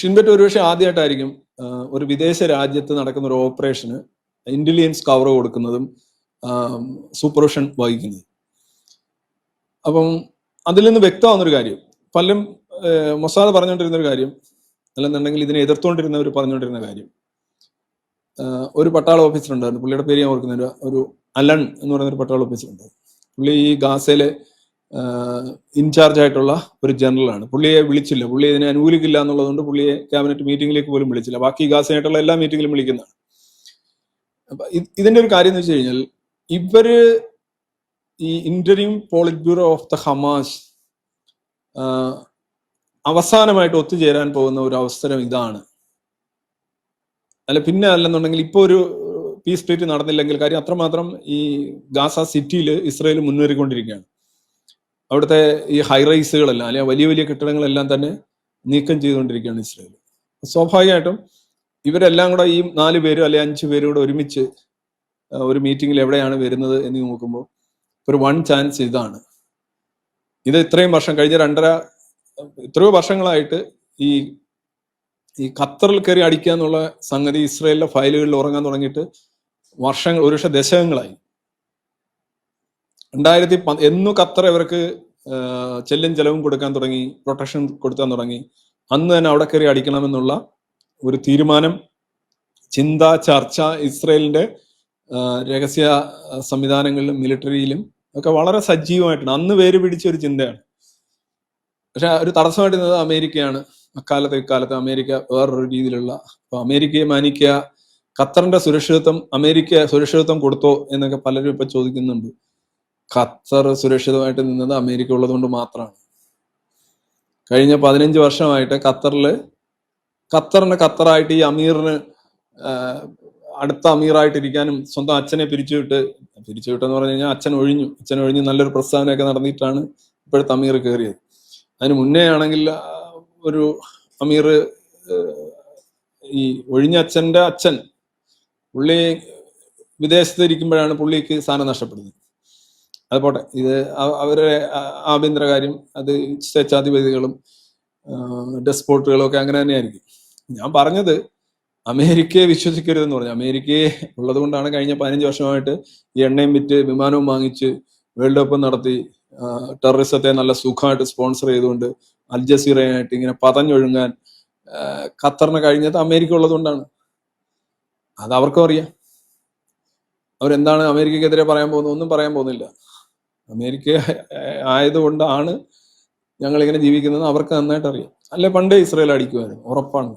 Shin Bet ഒരുപക്ഷെ ആദ്യമായിട്ടായിരിക്കും ഒരു വിദേശ രാജ്യത്ത് നടക്കുന്ന ഒരു ഓപ്പറേഷന് ഇന്റലിജൻസ് കവർ കൊടുക്കുന്നതും സൂപ്പർവിഷൻ വഹിക്കുന്നത്. അപ്പം അതിൽ നിന്ന് വ്യക്തമാവുന്നൊരു കാര്യം പലരും മൊസാദ് പറഞ്ഞുകൊണ്ടിരുന്ന ഒരു കാര്യം അല്ലെന്നുണ്ടെങ്കിൽ ഇതിനെ എതിർത്തുകൊണ്ടിരുന്നവർ പറഞ്ഞുകൊണ്ടിരുന്ന കാര്യം. ഒരു പട്ടാള ഓഫീസർ ഉണ്ടായിരുന്നു പുള്ളിയുടെ പേര് ഞാൻ ഓർക്കുന്നില്ല ഒരു അലൺ എന്ന് പറയുന്ന ഒരു പട്ടാള ഓഫീസർ ഉണ്ട് പുള്ളി ഈ ഗാസയിലെ ഇൻചാർജ് ആയിട്ടുള്ള ഒരു ജനറലാണ്. പുള്ളിയെ വിളിച്ചില്ല. പുള്ളി ഇതിനെ അനുകൂലിക്കില്ല എന്നുള്ളതുകൊണ്ട് പുള്ളിയെ ക്യാബിനറ്റ് മീറ്റിംഗിലേക്ക് പോലും വിളിച്ചില്ല. ബാക്കി ഗാസയായിട്ടുള്ള എല്ലാ മീറ്റിംഗിലും വിളിക്കുന്നതാണ്. ഇതിന്റെ ഒരു കാര്യം എന്ന് വെച്ച് കഴിഞ്ഞാൽ ഇവർ ഈ interview polit bureau of the Hamas അവസാനമായിട്ട് ഒത്തുചേരാൻ പോകുന്ന ഒരു അവസരം ഇതാണ്. അല്ല പിന്നെ അല്ലെന്നുണ്ടെങ്കിൽ ഇപ്പോൾ ഒരു പീസ് ട്രീറ്റ് നടന്നില്ലെങ്കിൽ കാര്യം അത്രമാത്രം ഈ ഗാസ സിറ്റിയിൽ ഇസ്രയേൽ മുന്നേറിക്കൊണ്ടിരിക്കുകയാണ് അവിടുത്തെ ഈ ഹൈറൈസുകളെല്ലാം അല്ലെങ്കിൽ വലിയ വലിയ കെട്ടിടങ്ങളെല്ലാം തന്നെ നീക്കം ചെയ്തുകൊണ്ടിരിക്കുകയാണ് ഇസ്രായേൽ. സ്വാഭാവികമായിട്ടും ഇവരെല്ലാം കൂടെ ഈ നാല് പേരും അല്ലെ അഞ്ച് പേരും കൂടെ ഒരുമിച്ച് ഒരു മീറ്റിംഗിൽ എവിടെയാണ് വരുന്നത് എന്ന് നോക്കുമ്പോൾ ഒരു വൺ ചാൻസ് ഇതാണ്. ഇത് ഇത്രയും വർഷം കഴിഞ്ഞ രണ്ടര എത്രയോ വർഷങ്ങളായിട്ട് ഈ ഈ ഖത്തറിൽ കയറി അടിക്കുക എന്നുള്ള സംഗതി ഇസ്രയേലിലെ ഫയലുകളിൽ ഉറങ്ങാൻ തുടങ്ങിയിട്ട് വർഷങ്ങൾ ഒരു പക്ഷെ ദശകങ്ങളായി. രണ്ടായിരത്തി എന്നു ഖത്തർ ഇവർക്ക് ചെല്ലും ചെലവും കൊടുക്കാൻ തുടങ്ങി പ്രൊട്ടക്ഷൻ കൊടുക്കാൻ തുടങ്ങി. അന്ന് തന്നെ അവിടെ കയറി അടിക്കണമെന്നുള്ള ഒരു തീരുമാനം ചിന്ത ചർച്ച ഇസ്രയേലിന്റെ രഹസ്യ സംവിധാനങ്ങളിലും മിലിറ്ററിയിലും ഒക്കെ വളരെ സജീവമായിട്ടുണ്ട്. അന്ന് വേര് പിടിച്ച ഒരു ചിന്തയാണ്. പക്ഷെ ഒരു തടസ്സമായിട്ട് നിന്നത് അമേരിക്കയാണ്. അക്കാലത്ത് ഇക്കാലത്ത് അമേരിക്ക വേറൊരു രീതിയിലുള്ള അപ്പൊ അമേരിക്കയെ മാനിക്കുക ഖത്തറിന്റെ സുരക്ഷിതത്വം അമേരിക്ക സുരക്ഷിതത്വം കൊടുത്തോ എന്നൊക്കെ പലരും ഇപ്പൊ ചോദിക്കുന്നുണ്ട്. ഖത്തർ സുരക്ഷിതമായിട്ട് നിന്നത് അമേരിക്ക ഉള്ളതുകൊണ്ട് മാത്രമാണ്. കഴിഞ്ഞ പതിനഞ്ച് വർഷമായിട്ട് ഖത്തറിൽ ഖത്തറിന് ഖത്തറായിട്ട് ഈ അമീറിന് അടുത്ത അമീറായിട്ടിരിക്കാനും സ്വന്തം അച്ഛനെ പിരിച്ചുവിട്ട് പിരിച്ചുവിട്ടെന്ന് പറഞ്ഞു കഴിഞ്ഞാൽ അച്ഛൻ ഒഴിഞ്ഞു. അച്ഛൻ ഒഴിഞ്ഞ് നല്ലൊരു പ്രസ്താവനയൊക്കെ നടന്നിട്ടാണ് ഇപ്പോഴത്തെ അമീർ കയറിയത്. അതിന് മുന്നേ ആണെങ്കിൽ ഒരു അമീർ ഈ ഒഴിഞ്ഞ അച്ഛന്റെ അച്ഛൻ പുള്ളി വിദേശത്ത് ഇരിക്കുമ്പോഴാണ് പുള്ളിക്ക് സ്ഥാനം നഷ്ടപ്പെടുന്നത്. അത് പോട്ടെ. ഇത് അവ- അവരുടെ ആഭ്യന്തര കാര്യം അത് സ്വേച്ഛാധിപതികളും ഡെസ്പോട്ടുകളും ഒക്കെ അങ്ങനെ തന്നെയായിരിക്കും. ഞാൻ പറഞ്ഞത് അമേരിക്കയെ വിശ്വസിക്കരുതെന്ന് പറഞ്ഞു. അമേരിക്കയെ ഉള്ളത് കൊണ്ടാണ് കഴിഞ്ഞ പതിനഞ്ച് വർഷമായിട്ട് ഈ എണ്ണയും വിറ്റ് വിമാനവും വാങ്ങിച്ച് വേൾഡ് കപ്പ് നടത്തി ടെററിസത്തെ നല്ല സുഖമായിട്ട് സ്പോൺസർ ചെയ്തുകൊണ്ട് അൽ ജസീറയായിട്ട് ഇങ്ങനെ പതഞ്ഞൊഴുങ്ങാൻ ഖത്തറിന് കഴിഞ്ഞത് അമേരിക്ക ഉള്ളത് കൊണ്ടാണ് അത് അവർക്കും അറിയാം. അവരെന്താണ് അമേരിക്കക്കെതിരെ പറയാൻ പോകുന്നത്? ഒന്നും പറയാൻ പോകുന്നില്ല. അമേരിക്ക ആയതുകൊണ്ടാണ് ഞങ്ങൾ ഇങ്ങനെ ജീവിക്കുന്നത് അവർക്ക് നന്നായിട്ട് അറിയാം അല്ലെ പണ്ട് ഇസ്രയേൽ അടിക്കുമായിരുന്നു. ഉറപ്പാണ്.